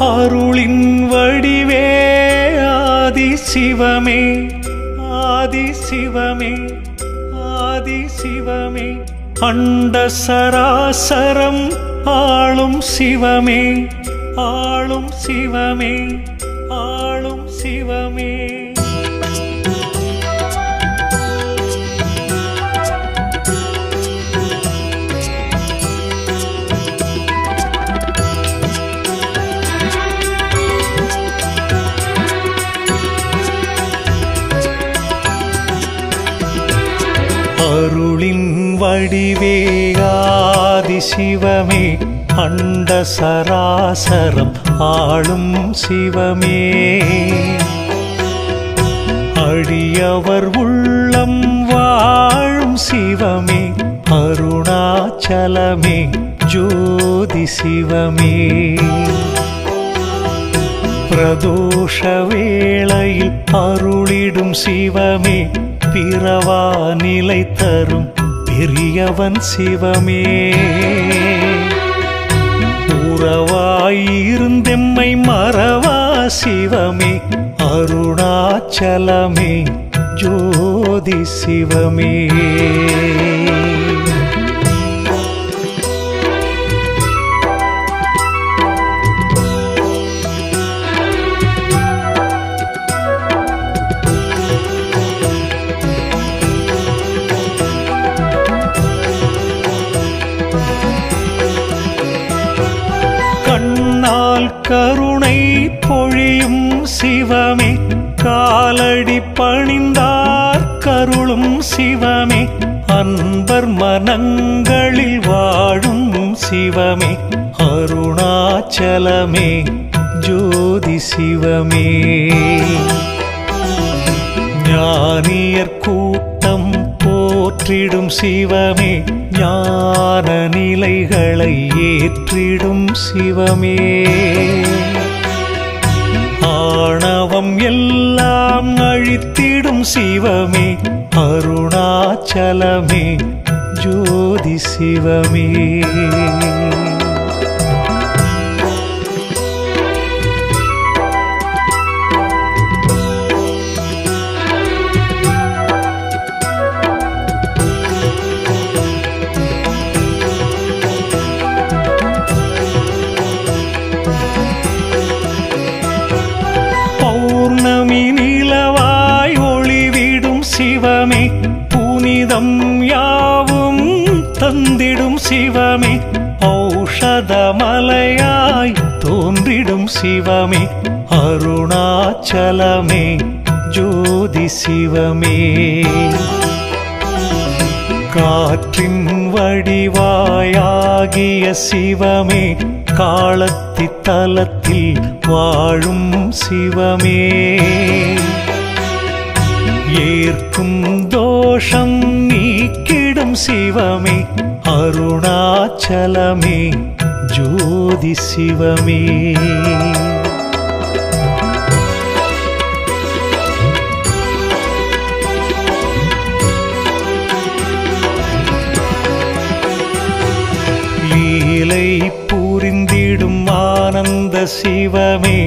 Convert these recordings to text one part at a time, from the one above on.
அருளின் வடிவே ஆதி சிவமே ஆதி சிவமே ஆதி சிவமே. அண்ட சராசரம் ஆளும் சிவமே ஆளும் சிவமே ஆளும் சிவமே. வடிவே ஆதி சிவமே அண்ட சராசரம் ஆளும் சிவமே. அடியவர் உள்ளம் வாழும் சிவமே அருணாச்சலமே ஜோதி சிவமே. பிரதோஷ வேளையில் அருளிடும் சிவமே பிறவா நிலை தரும் பெரியவன் சிவமே. உறவாயிருந்தெம்மை மறவா சிவமே. அருணாச்சலமே ஜோதி சிவமே. கருணை பொழியும் சிவமே. காலடி பணிந்தார் கருளும் சிவமே. அன்பர் மனங்களில் வாழும் சிவமே. அருணாச்சலமே ஜோதி சிவமே. ஞானியர் கூட்டம் போற்றிடும் சிவமே. ஞான நிலைகளை ஏற்றிடும் சிவமே. ஆணவம் எல்லாம் அழித்திடும் சிவமே. அருணாச்சலமே ஜோதி சிவமே. சிவமே காலத்தி தலத்தில் வாழும் சிவமே. ஏற்கும் தோஷம் நீக்கிடும் சிவமே அருணாச்சலமே ஜோதி சிவமே. லீலை புரிந்திடும் ஆனந்த சிவமே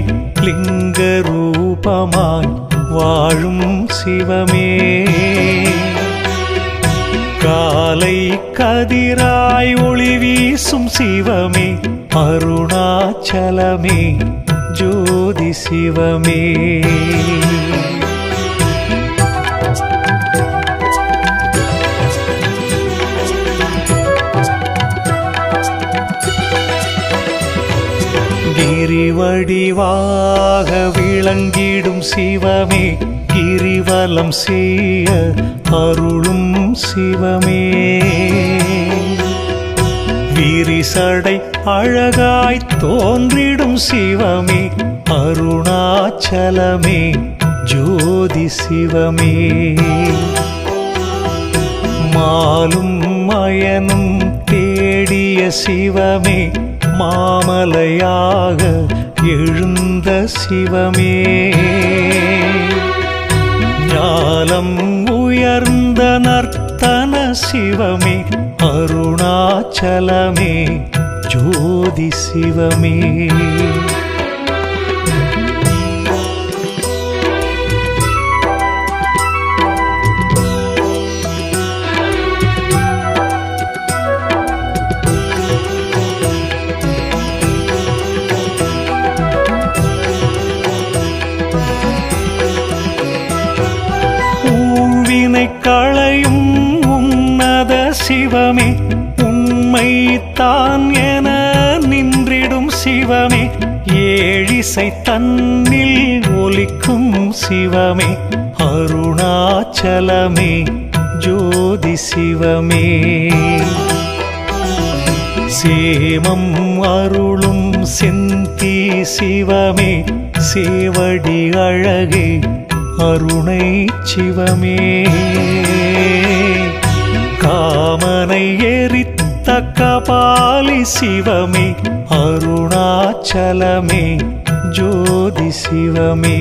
லிங்க ரூபமாய் வாழும் சிவமே. காலை கதிராய் ஒளி வீசும் சிவமே அருணாச்சலமே ஜோதி சிவமே. கிரிவடிவாக விளங்கிடும் சிவமே கிரிவலம் செய்ய அருளும் சிவமே. விரிசடை அழகாய் தோன்றிடும் சிவமே அருணாச்சலமே ஜோதி சிவமே. மாலும் மயனும் தேடிய சிவமே மாமலையாக எழுந்த சிவமே. ஞாலம் உயர்ந்த நர்த்தன சிவமே அருணாச்சலமே ஜோதி சிவமே. கண்ணில் ஒலிக்கும் சிவமே அருணாச்சலமே ஜோதி சிவமே. சேமம் அருளும் செந்தி சிவமே சேவடி அழகே அருணை சிவமே. காமனை எரித்த கபாலி சிவமே அருணாச்சலமே ஜோதி சிவமே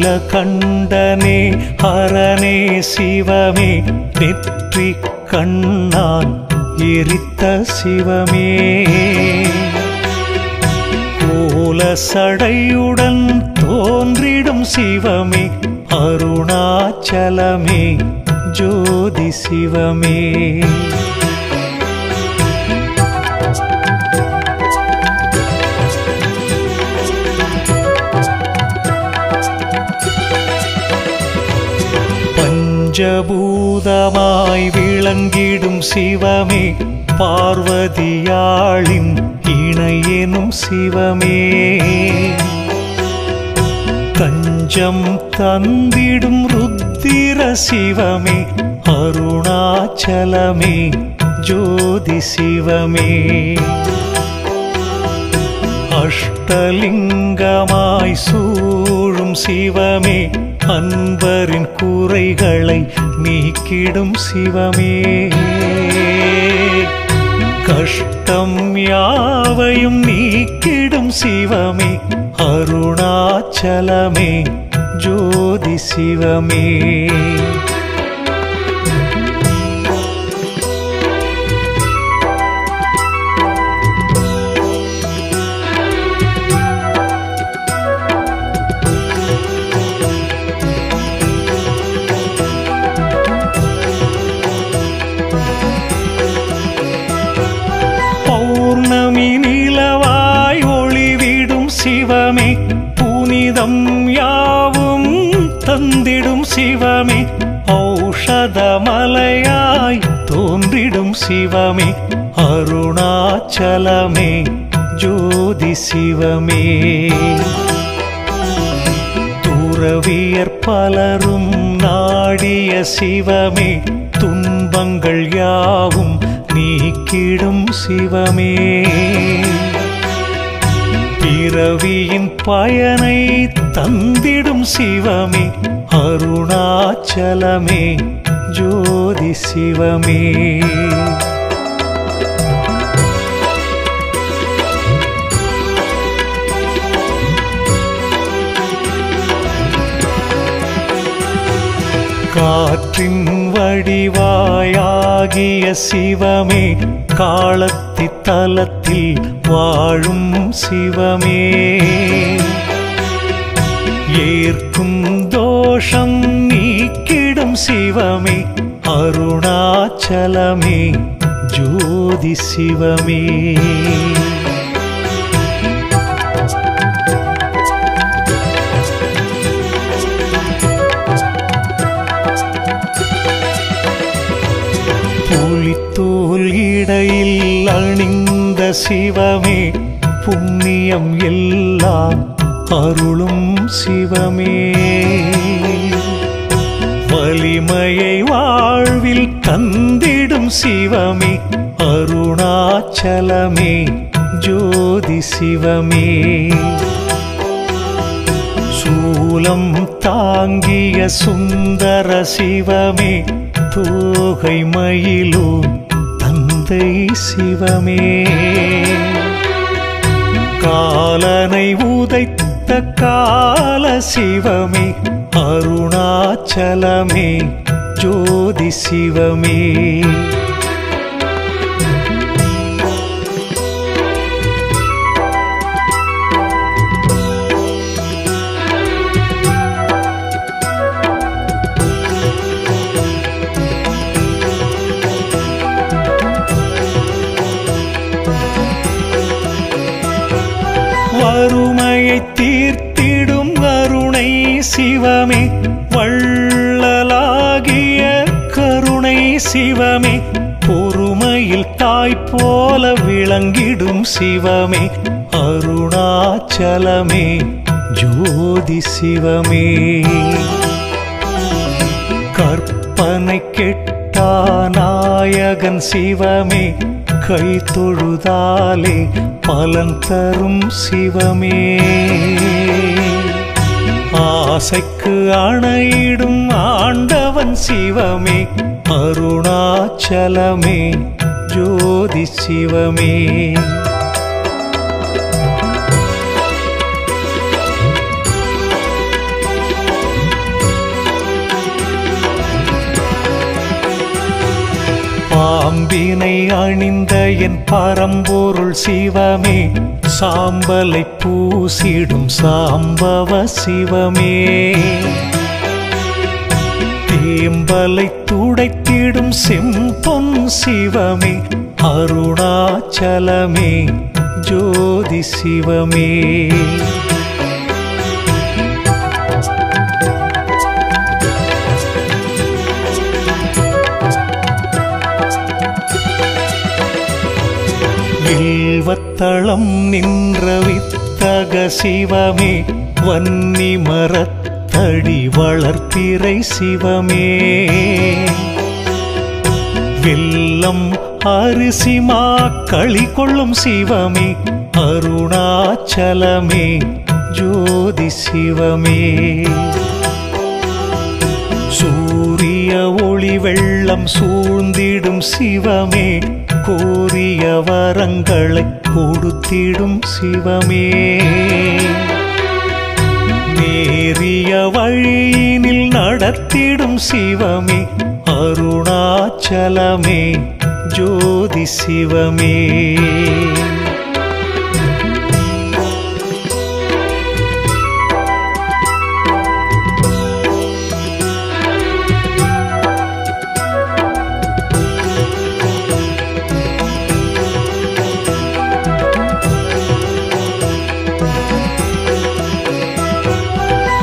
நீலகண்டனே ஹரனே சிவமே நெற்றி கண்ணான் எரித்த சிவமே கோல சடையுடன் தோன்றிடும் சிவமே அருணாச்சலமே ஜோதி சிவமே. பஞ்சபூதமாய் விளங்கிடும் சிவமே பார்வதியாளின் இணையெனும் சிவமே. நெஞ்சம் தந்திடும் ருத்திர சிவமே அருணாச்சலமே ஜோதி சிவமே. அஷ்டலிங்கமாய் சூழும் சிவமே அன்பரின் குறைகளை நீக்கிடும் சிவமே. கஷ்டம் யாவையும் நீக்கிடும் சிவமே அருணாச்சலமே ஜோதி சிவமே. அருணாச்சலமே ஜோதி சிவமே. துறவியர் பலரும் நாடிய சிவமே துன்பங்கள் யாவும் நீக்கிடும் சிவமே. பிறவியின் பயனை தந்திடும் சிவமே அருணாச்சலமே ஜோதி சிவமே. காற்றின் வடிவாயாகிய சிவமே காலத்தி தலத்தில் வாழும் சிவமே. ஏற்கும் தோஷம் நீக்கிடும் சிவமே அருணாச்சலமே ஜோதி சிவமே. சிவமே புண்ணியம் எல்லாம் அருளும் சிவமே. வலிமையை வாழ்வில் தந்திடும் சிவமே அருணாச்சலமே ஜோதி சிவமே. சூலம் தாங்கிய சுந்தர சிவமே தோகை மயிலோ தந்தை சிவமே. காலனை உதைத்த கால சிவமே. அருணாச்சலமே ஜோதி சிவமே. விளங்கிடும் சிவமே அருணாச்சலமே ஜோதி சிவமே. கற்பனை கெட்டா நாயகன் சிவமே கை தொழுதாலே பலன் தரும் சிவமே. ஆசைக்கு அணையிடும் ஆண்டவன் சிவமே அருணாச்சலமே. ஜோதி சிவமே பாம்பினை அணிந்த என் பரம்பொருள் சிவமே சாம்பலை பூசிடும் சாம்பவ சிவமே தேம்பலை துடைத்திடும் செம்பொன் சிவமே அருணாச்சலமே ஜோதி சிவமே. வில்வத்தளம் நின்ற வித்தக சிவமே வன்னி மரத் தடி வளர்த்திரை சிவமே. வெல்லம் அரிசிமா களி கொள்ளும் சிவமே. அருணாச்சலமே ஜோதி சிவமே. சூரிய ஒளி வெள்ளம் சூழ்ந்திடும் சிவமே. கோரிய வரங்களை கொடுத்திடும் சிவமே. நேரிய வழியினில் நடத்திடும் சிவமே அருணாச்சலமே ஜோதி சிவமே.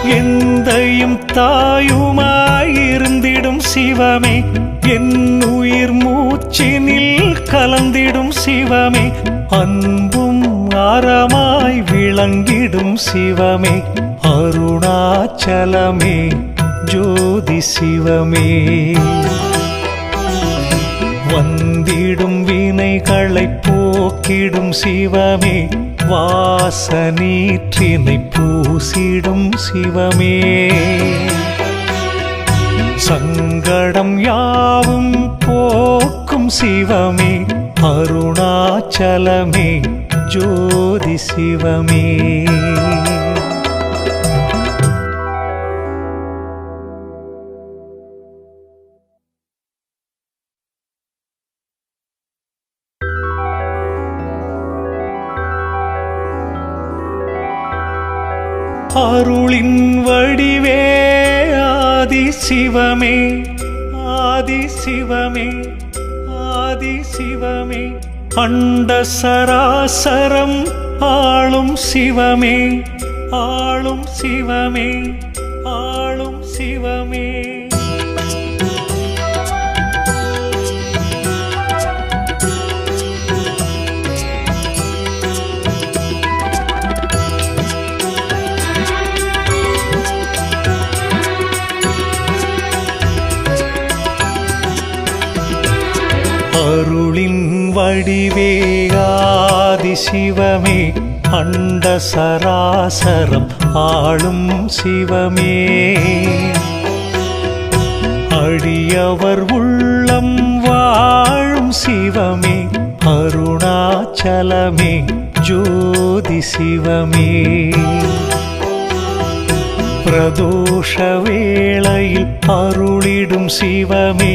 எந்தையும் தாயுமாயிருந்திடும் சிவமே. என் உயிர் மூச்சினில் கலந்திடும் சிவமே. அன்பும் அறமாய் விளங்கிடும் சிவமே. அருணாச்சலமே ஜோதி சிவமே. வந்திடும் வினைகளை போக்கிடும் சிவமே. வாசனீற்றினை பூசிடும் சிவமே. சங்கடம் யாவும் போக்கும் சிவமே. அருணாச்சலமே ஜோதி சிவமே. அருளின் வடிவே ஆதி சிவமே ஆதி சிவமே ஆதி சிவமே. அண்ட சராசரம் ஆளும் சிவமே ஆளும் சிவமே. வடிவே ஆதி சிவமே அண்ட சராசரம் ஆளும் சிவமே. அடியவர் உள்ளம் வாழும் சிவமே அருணாச்சலமே ஜோதி சிவமே. பிரதோஷ வேளையில் அருளிடும் சிவமே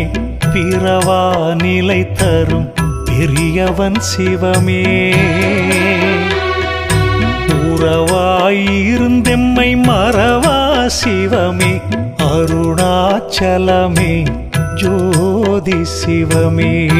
பிறவா நிலை தரும் பெரியவன் சிவமே. உறவாயிருந்தெம்மை மறவா சிவமே. அருணாச்சலமே ஜோதி சிவமே.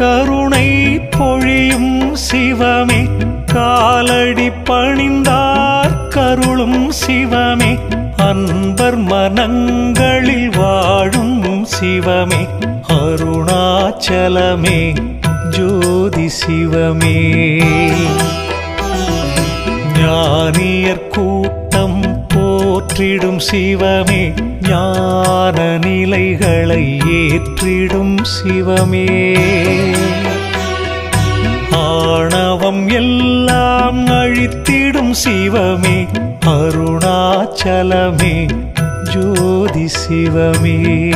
கருணை பொழியும் சிவமே. காலடி பணிந்தார் கருளும் சிவமே. அன்பர் மனங்களில் வாழும் சிவமே. அருணாச்சலமே ஜோதி சிவமே. ஞானியர் கூட்டம் போற்றிடும் சிவமே. ஞான நிலைகளை ஏற்றிடும் சிவமே. ஆணவம் எல்லாம் அழித்திடும் சிவமே. அருணாச்சலமே ஜோதி சிவமே.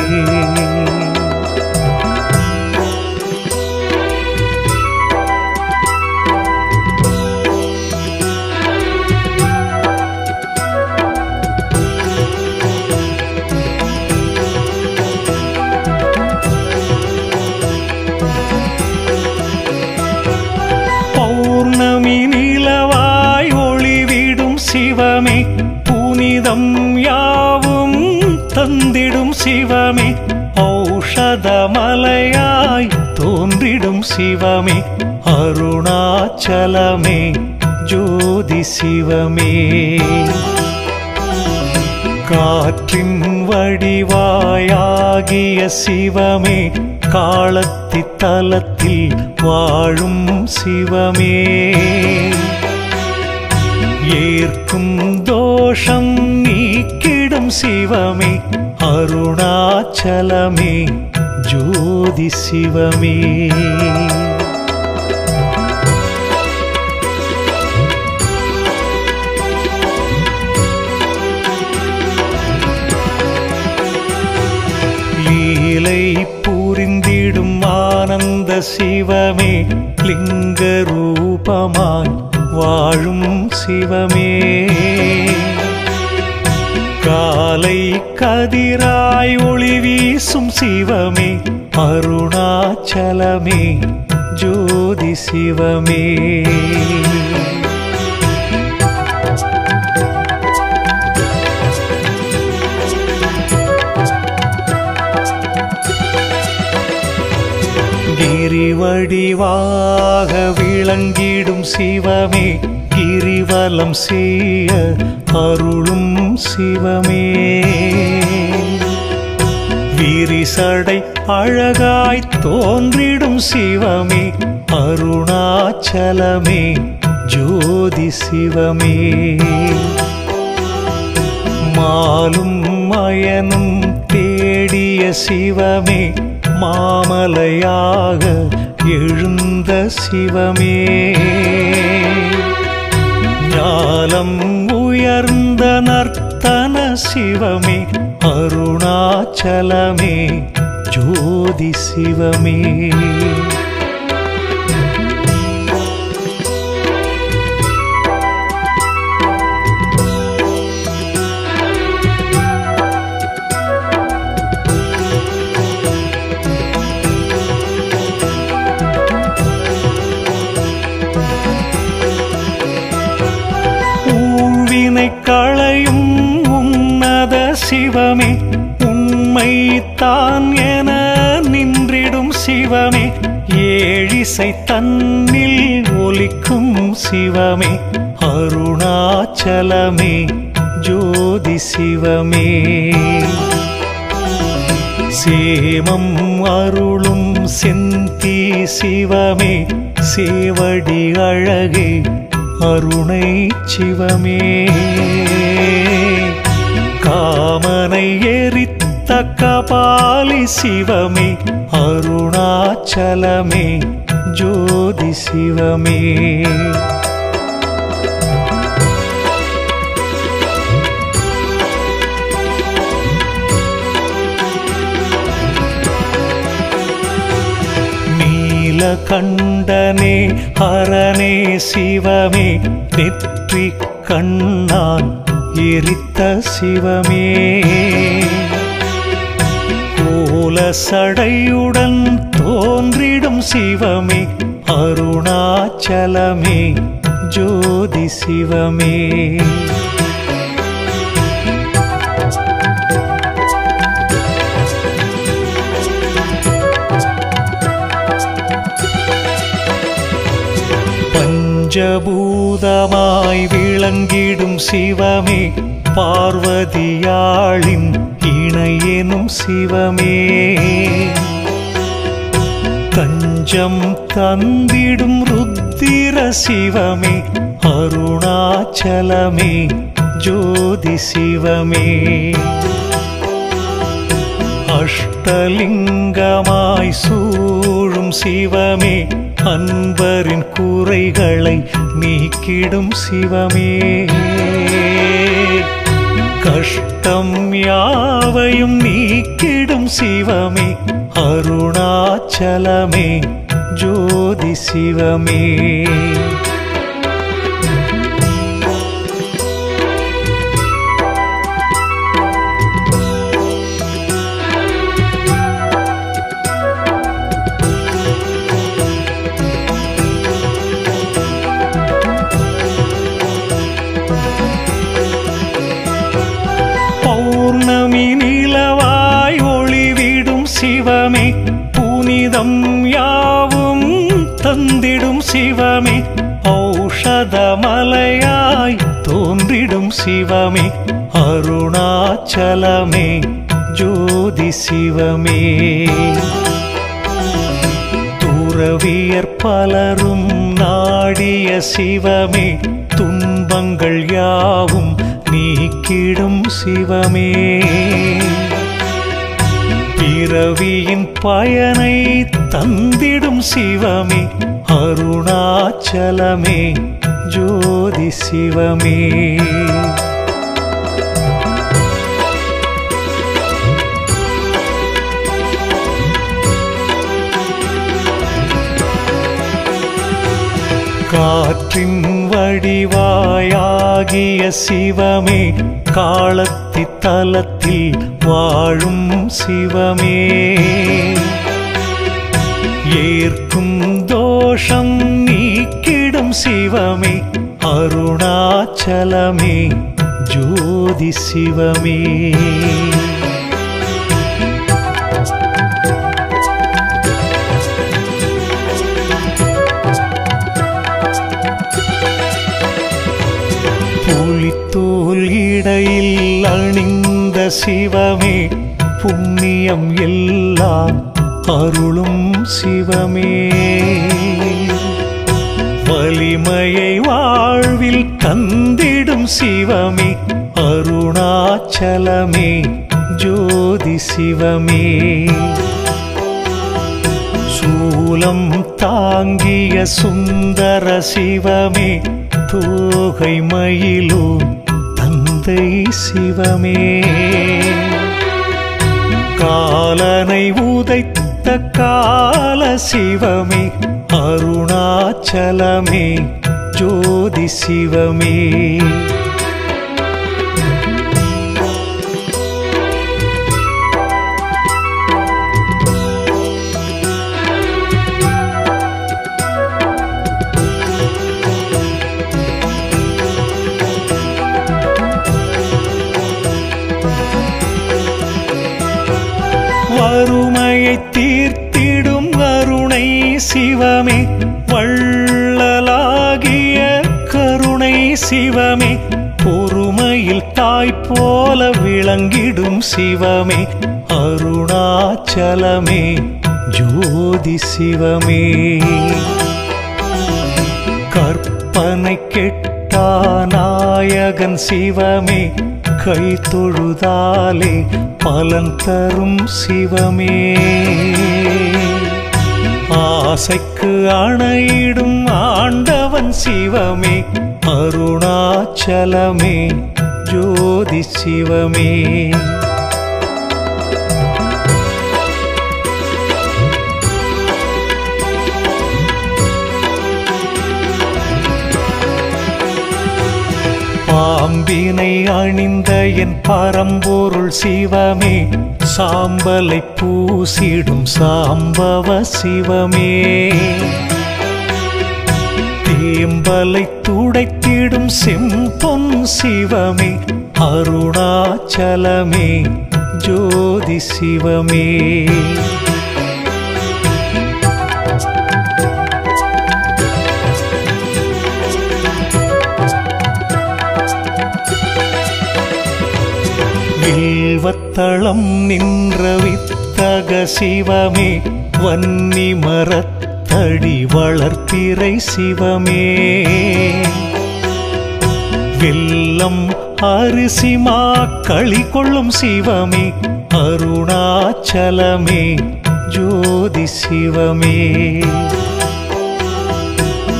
சிவமே காலத்தி தலத்தில் வாழும் சிவமே. ஏற்கும் தோஷம் நீக்கிடும் சிவமே அருணாச்சலமே ஜோதி சிவமே. லீலை புரிந்திடும் ஆனந்த சிவமே லிங்க ரூபமாய் வாழும் சிவமே. காலை கதிராய் ஒளி வீசும் சிவமே அருணாச்சலமே ஜோதி சிவமே. கிரிவடிவாக விளங்கிடும் சிவமே கிரிவலம் செய்ய அருளும் சிவமே. விரிசடை அழகாய் தோன்றிடும் சிவமே அருணாச்சலமே ஜோதி சிவமே. மாலும் மயனும் தேடிய சிவமே மாமலையாக எழுந்த சிவமே. ஞாலம் உயர்ந்த நர்த்தன சிவமே அருணாச்சலமே ஜோதி சிவமே. தன்னில் ஒலிக்கும் சிவமே அருணாச்சலமே ஜோதி சிவமே. சேமம் அருளும் செந்தி சிவமே சேவடி அழகே அருணை சிவமே. காமனை எரித்த கபாலி சிவமே அருணாச்சலமே. ஜோதி சிவமே நீலகண்டனே ஹரனே சிவமே நெற்றி கண்ணான் எரித்த சிவமே கோல சடையுடன் தோன்றிடும் சிவமே அருணாச்சலமே ஜோதி சிவமே. பஞ்சபூதமாய் விளங்கிடும் சிவமே பார்வதியாளின் இணையெனும் சிவமே. தஞ்சம் தந்திடும் ருத்திர சிவமே அருணாச்சலமே ஜோதி சிவமே. அஷ்டலிங்கமாய் சூழும் சிவமே அன்பரின் குறைகளை நீக்கிடும் சிவமே. கஷ்டம் யாவையும் நீக்கிடும் சிவமே அருணாச்சலமே ஜோதி சிவமே. அருணாச்சலமே ஜோதி சிவமே. துறவியர் பலரும் நாடிய சிவமே துன்பங்கள் யாவும் நீக்கிடும் சிவமே. பிறவியின் பயனை தந்திடும் சிவமே அருணாச்சலமே ஜோதி சிவமே. காற்றின் வடிவாயாகிய சிவமே காலத்தி தலத்தில் வாழும் சிவமே. ஏற்கும் தோஷம் நீக்கிடும் சிவமே அருணாச்சலமே ஜோதி சிவமே. சிவமே புண்ணியம் எல்லாம் அருளும் சிவமே. வலிமையை வாழ்வில் தந்திடும் சிவமே அருணாச்சலமே ஜோதி சிவமே. சூலம் தாங்கிய சுந்தர சிவமே தோகை மயிலோ தந்தை சிவமே. காலனை உதைத்த கால சிவமே. அருணாச்சலமே ஜோதி சிவமே. விளங்கிடும் சிவமே அருணாச்சலமே ஜோதி சிவமே. கற்பனை கெட்டா நாயகன் சிவமே கை தொழுதாலே பலன் தரும் சிவமே. ஆசைக்கு அணையிடும் ஆண்டவன் சிவமே அருணாச்சலமே. ஜோதி சிவமே பாம்பினை அணிந்த என் பரம்பொருள் சிவமே சாம்பலை பூசிடும் சாம்பவ சிவமே தேம்பலை துடைத்திடும் செம்பொன் சிவமே அருணாச்சலமே ஜோதி சிவமே. வில்வத்தளம் நின்ற வித்தக சிவமே வன்னி மரத் தடி வளர்த்திரை சிவமே. வெல்லம் அரிசிமா களி கொள்ளும் சிவமே. அருணாச்சலமே ஜோதி சிவமே.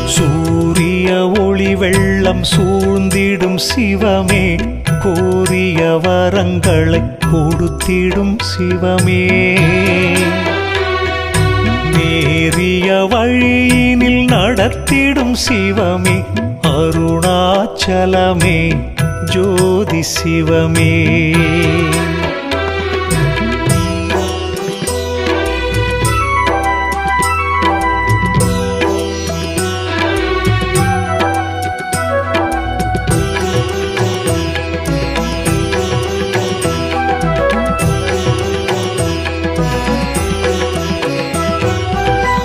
சூரிய ஒளி வெள்ளம் சூழ்ந்திடும் சிவமே. கோரிய வரங்களை கொடுத்திடும் சிவமே. நேரிய வழியினில் நடத்திடும் சிவமே. அருணாச்சலமே ஜோதி சிவமே.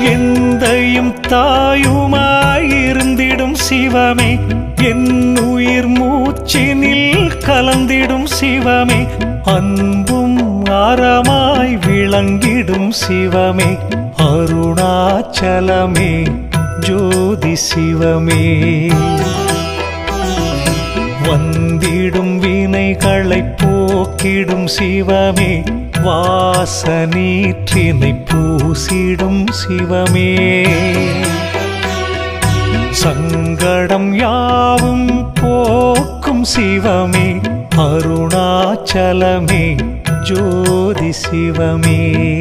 எந்தையும் தாயுமாயிருந்திடும் சிவமே. என் உயிர் மூச்சினில் கலந்திடும் சிவமே. அன்பும் அறமாய் விளங்கிடும் சிவமே. அருணாச்சலமே ஜோதி சிவமே. வந்திடும் வினைகளை போக்கிடும் சிவமே. வாசனீற்றினை பூசிடும் சிவமே. சங்கடம் யாவும் போக்கும் சிவமே. அருணாச்சலமே ஜோதி சிவமே.